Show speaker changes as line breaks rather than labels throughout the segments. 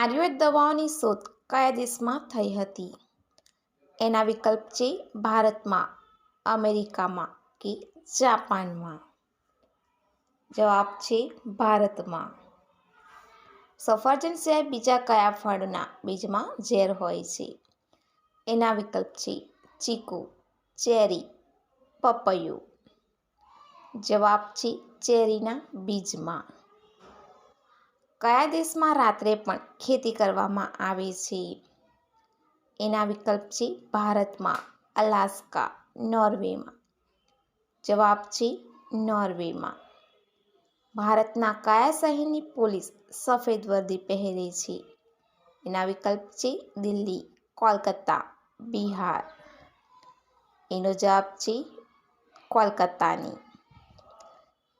આયુર્વેદ દવાઓની શોધ કયા દેશમાં થઈ હતી? એના વિકલ્પ છે ભારતમાં, અમેરિકામાં કે જાપાનમાં? જવાબ છે ભારતમાં. સફરજન સિવાય બીજા કયા ફળના બીજમાં ઝેર હોય છે? એના વિકલ્પ છે ચીકુ, ચેરી, પપૈયું. જવાબ છે ચેરીના બીજમાં. કયા દેશમાં રાત્રે પણ ખેતી કરવામાં આવે છે? એના વિકલ્પ છે ભારતમાં, અલાસ્કા, નોર્વેમાં. જવાબ છે નોર્વેમાં. ભારતના કયા શહેરની પોલીસ સફેદ વર્દી પહેરે છે? એના વિકલ્પ છે દિલ્હી, કોલકાતા, બિહાર. એનો જવાબ છે કોલકાતાની.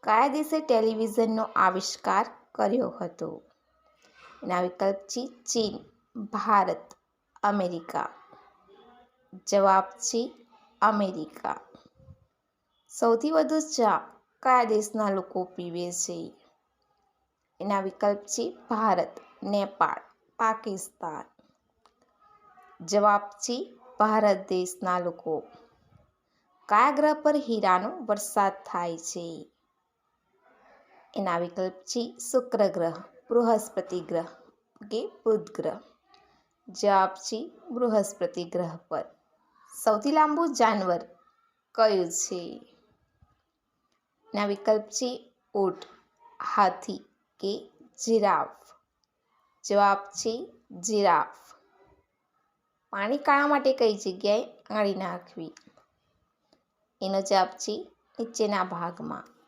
કયા દેશે ટેલિવિઝનનો આવિષ્કાર કર્યો હતો. એના વિકલ્પ છે ચીન, ભારત, અમેરિકા. જવાબ છે અમેરિકા. સૌથી વધુ ચા કયા દેશના લોકો પીવે છે? એના વિકલ્પ છે ભારત, નેપાળ, પાકિસ્તાન. જવાબ છે ભારત દેશના લોકો. કયા ગ્રહ પર હીરાનો વરસાદ થાય છે. એના વિકલ્પ છે શુક્ર ગ્રહ, બૃહસ્પતિ ગ્રહ કે બુધ ગ્રહ. જવાબ છે બૃહસ્પતિ ગ્રહ પર. સૌથી લાંબુ જાનવર કયું છે? એના વિકલ્પ છે ઊંટ, હાથી કે જીરાફ. જવાબ છે જીરાફ. પાણી કાઢવા માટે કઈ જગ્યાએ આળી નાખવી? એનો જવાબ છે નીચેના ભાગમાં.